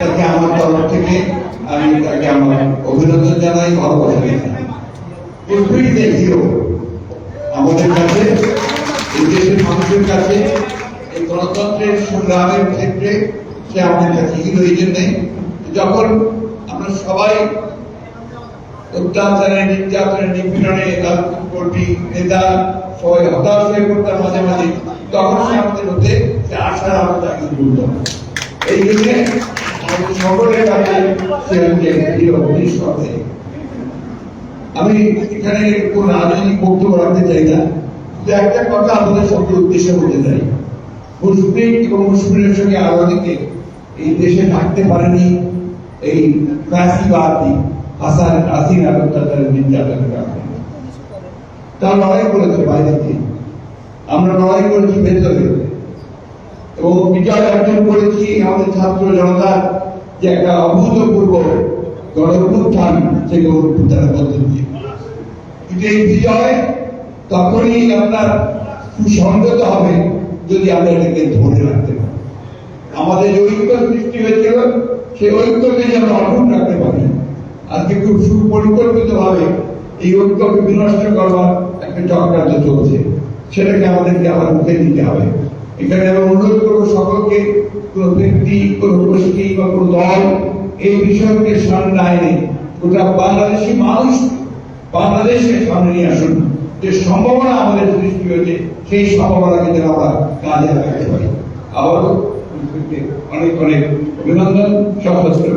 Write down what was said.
তাকে আমার তরফ থেকে আমি তাকে আমার অভিনন্দন জানাই, ভালোবাসা জানাই। আমাদের কাছে, এই দেশের মানুষের কাছে, এই গণতন্ত্রের সংগ্রামের ক্ষেত্রে সে আমাদের কাছে হিরো এই যখন আমরা সবাই অত্যাচারে নির্যাতনে, নিপীড়নে রাজনীতি নেতা, সবাই হতাশ হয়ে পড়তাম মাঝে মাঝে, তখন সে আমাদের মধ্যে সে আশার আলো এই জন্যে আমি এখানে কোন রাজনৈতিক বক্তব্য রাখতে চাই না। একটা কথা আপনাদের সঙ্গে উদ্দেশ্যে বলতে চাই। মুসলিম এবং মুসলিমের সঙ্গে আলাদাকে এই দেশে থাকতে পারেনি। এই ফ্যাসিবাদী হাসান আসিন অত্যাচারের নির্যাতনের কারণে। লড়াই করেছে বাইরে আমরা লড়াই করেছি ভেতরে। এবং বিজয় অর্জন করেছি আমাদের ছাত্র জনতার যে একটা অভূতপূর্ব গণপুত্থান মধ্য দিয়ে। এই বিজয় তখনই আপনার সুসংগত হবে যদি আমরা এটাকে ধরে রাখতে পারি। আমাদের যে ঐক্য সৃষ্টি হয়েছিল সেই ঐক্যকে অটুট রাখতে পারি। আজকে খুব সুপরিকল্পিত ভাবে এই ঐক্যকে বিনষ্ট করবার একটা চক্রান্ত চলছে। সেটাকে আমাদেরকে আবার মুখে দিতে হবে। এখানে আমি অনুরোধ করব সকলকে কোন ব্যক্তি, কোন গোষ্ঠী কোন দল এই বিষয়কে সামনে না গোটা বাংলাদেশি মানুষ বাংলাদেশকে সামনে নিয়ে আসুন। যে সম্ভাবনা আমাদের সৃষ্টি হয়েছে, সেই সম্ভাবনাকে যেন আমরা কাজে লাগাতে পারি। আবারও অনেক অনেক অভিনন্দন সশস্ত্র